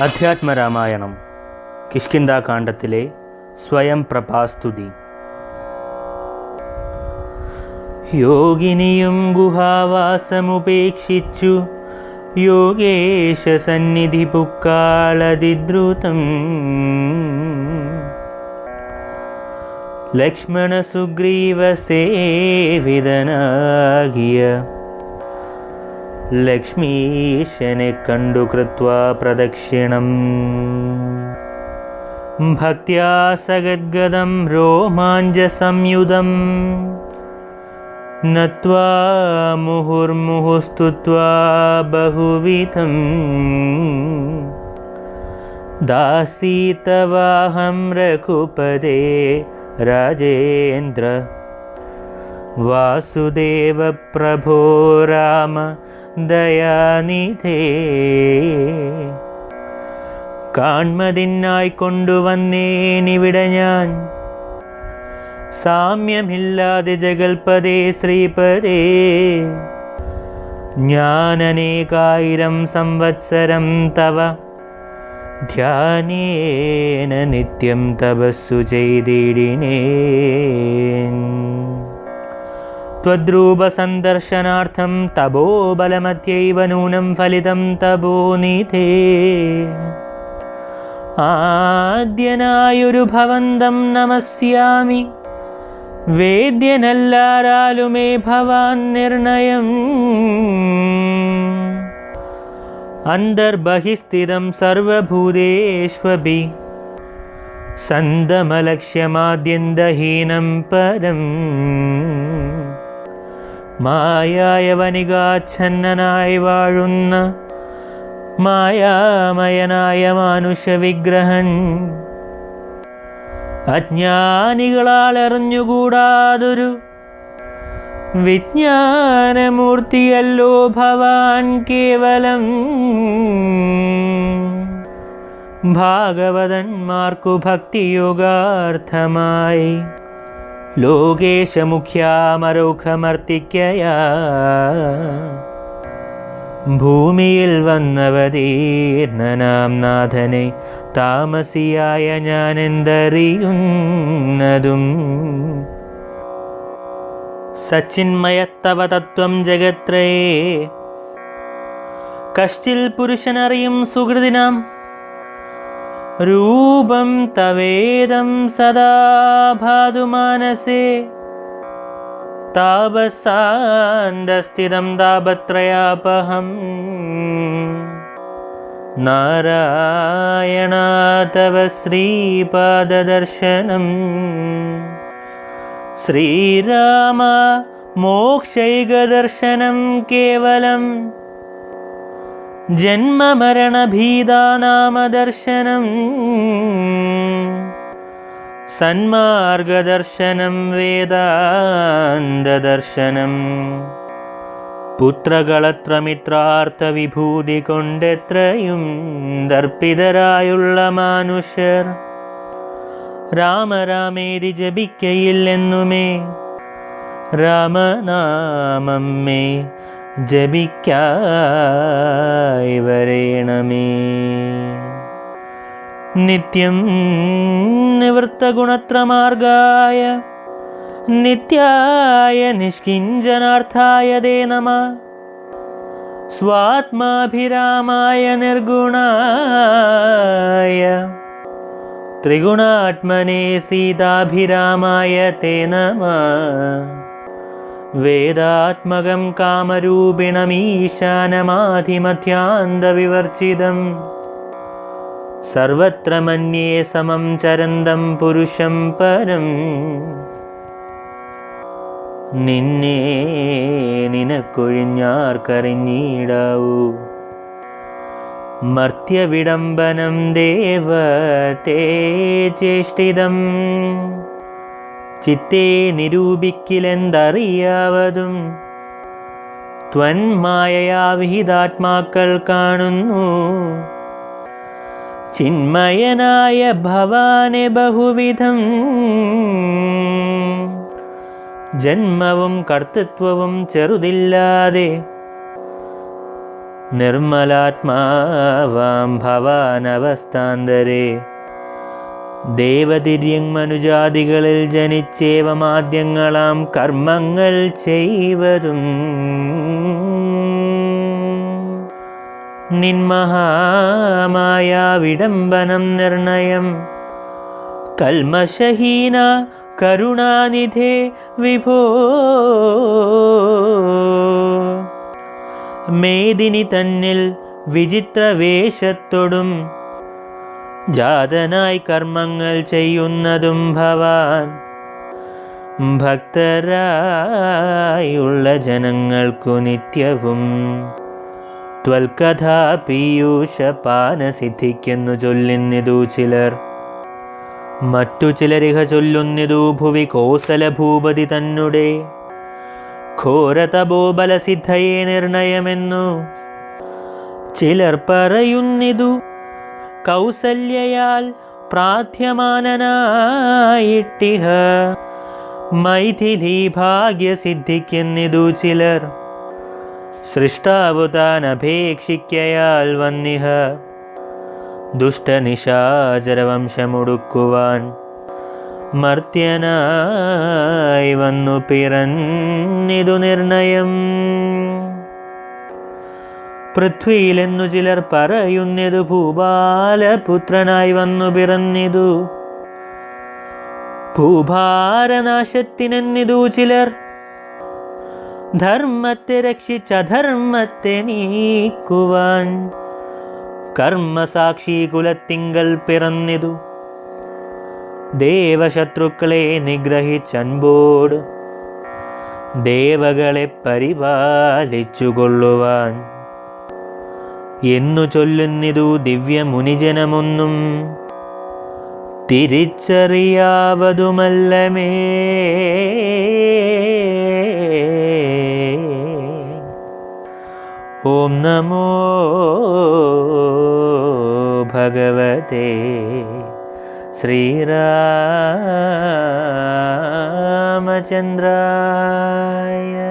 അധ്യാത്മരാമായണം കിഷ്കിന്താകാന്ഡത്തിലെ സ്വയം പ്രഭാസ്തുതി. യോഗിനിയും ഗുഹാവാസമുപേക്ഷിച്ചു യോഗേശ സന്നിധി പുക്കാളതിദ്രുതം. ലക്ഷ്മണ സുഗ്രീവ സേവിതനാകിയ लक्ष्मीशने कण्डु कृत्वा प्रदक्षिणम्। भक्त्या सगद्गदं रोमाञ्जसंयुधम्। नत्वा मुहुर्मुहुर्स्तुत्वा बहुविधम्। दासीतवाहं रघुपदे राजेन्द्र। वासुदेवप्रभो राम ദയാനിധേ. കാൺമതിനായി കൊണ്ടുവന്നേനിവിടെ ഞാൻ. സാമ്യമില്ലാതെ ജഗൽപദേ ശ്രീപദേ ഞാനനേകായിരം സംവത്സരം തവ. ധ്യാനേന നിത്യം തപസ്സു ചെയ്തിടിനേ त्वद्रूपसन्दर्शनार्थं तपोबलमत्यैव नूनं फलितं तपोनिधे ആദ്യനായൊരു ഭവന്തം നമസ്യാമി വേദ്യനല്ലാരാലുമേ ഭവാൻ നിർണയം അന്തർബഹിസ്ഥിതം സർവഭൂതേഷ്വപി സന്തമലക്ഷ്യമാദ്യന്തഹീനം പരം മായായ വനികാച്ഛന്നനായി വാഴുന്ന മായാമയനായ മാനുഷവിഗ്രഹൻ അജ്ഞാനികളാൽ അറിഞ്ഞുകൂടാതൊരു വിജ്ഞാനമൂർത്തിയല്ലോ ഭവാൻ കേവലം. ഭാഗവതന്മാർക്കു ഭക്തിയോഗാർത്ഥമായി ലോകേശമുഖ്യാമരോഖമർത്തിക്കയാ. ഭൂമിയിൽ വന്നവതീർണനാം നാഥനെ താമസിയായ ഞാൻ എന്തറിയുന്നതും സച്ചിന്മയത്തവ തത്വം ജഗത്രയേ കശ്ചിൽ പുരുഷനറിയും സുഹൃതിനാം रूपं तवेदं सदा भादुमानसे तावत्सान्दस्थिरं तापत्रयापहं नारायण तव श्रीपाददर्शनं श्रीराम मोक्षैकदर्शनं केवलम् ജന്മമരണഭീതാനാമദർശനം. സന്മാർഗദർശനം വേദാന്തദർശനം. പുത്രകളത്രമിത്രാർത്ഥവിഭൂതി കൊണ്ടെത്രയും ദർപ്പിതരായുള്ള മാനുഷ്യർ. രാമരാമേതി ജപിക്കയില്ലെന്നുമേ. രാമനാമം ജപിക്കായി വരേണമേ നിത്യം നിവൃത്തഗുണത്രമാർഗായ നിത്യായ നിഷ്കിഞ്ചനാർത്ഥായ ദേ നമ. സ്വാത്മാഭിരാമായ നിർഗുണായ त्रिगुणात्मने സീതാഭിരാമായ തേ നമ. വേദാത്മകം കാമരൂപിണമീശാനമാധിമധ്യാന്തവിവർജിതം. സർവത്ര മന്യേ സമം ചരന്തം പുരുഷം പരം. നിന്നെ നിനക്കൊഴിഞ്ഞാർക്കറിഞ്ഞിടാവൂ. മർത്യവിഡംബനം ദേവത്തെ ചേഷ്ടിതം. ചിത്തേ നിരൂപിക്കിലെന്തറിയാവതും? ത്വന്മായയാ വിഹിതാത്മാക്കൾ കാണുന്നു. ചിന്മയനായ ഭവാനെ ബഹുവിധം. ജന്മവും കർത്തൃത്വവും ചെറുതില്ലാതെ നിർമ്മലാത്മാവാം ഭവാനവസ്ഥാന്തരേ. ദേവതിര്യങ് മനുജാതികളിൽ ജനിച്ചേവമാദ്യങ്ങളാം കർമ്മങ്ങൾ ചെയ്വതും നിന്മഹാമായ വിടംബനം നിർണയം. കൽമശഹീന കരുണാനിധേ വിഭോ. മേദിനി തന്നിൽ വിചിത്രവേഷത്തോടും. ജാതനായി കർമ്മങ്ങൾ ചെയ്യുന്നതും ഭവാൻ. ഭക്തരായുള്ള ജനങ്ങൾക്കു നിത്യവും. ത്വൽകഥാ പീയൂഷ പാനസിദ്ധിക്കെന്നു ചൊല്ലുന്നിതു ചിലർ. മറ്റു ചിലരിഹ ചൊല്ലുന്നിതു ഭുവി കോസല ഭൂപതി തന്നുടെ. ഘോരതപോബലസിദ്ധയെ നിർണയമെന്നു ചിലർ പറയുന്നിതു കൗസല്യയാൽ പ്രാധ്യമാനനായിട്ടിഹ. മൈഥിലി ഭാഗ്യസിദ്ധിക്കുന്നിതു ചിലർ. സൃഷ്ടാവു താൻ അപേക്ഷിക്കയാൽ വന്നിഹ. ദുഷ്ടനിശാചരവംശമുടുക്കുവാൻ മർത്യനായി വന്നു പിറന്നിതു നിർണയം. പൃഥ്വിയിലെന്നു ചിലർ പറയുന്നതു ഭൂപാലപുത്രനായി വന്നു പിറന്നിതു. ഭൂഭാരനാശത്തിനെന്നിതു ചിലർ ധർമ്മത്തെ രക്ഷിച്ച ധർമ്മത്തെ നീക്കുവാൻ കർമ്മസാക്ഷി കുലത്തിങ്കൽ പിറന്നിതു. ദേവശത്രുക്കളെ നിഗ്രഹിച്ചൻപോട് ദേവകളെ പരിപാലിച്ചുകൊള്ളുവാൻ എന്നു ചൊല്ലുന്നിതു ദിവ്യമുനിജനമൊന്നും തിരിച്ചറിയാവതുമല്ലമേ. ഓം നമോ ഭഗവതേ. ശ്രീരാമചന്ദ്രായ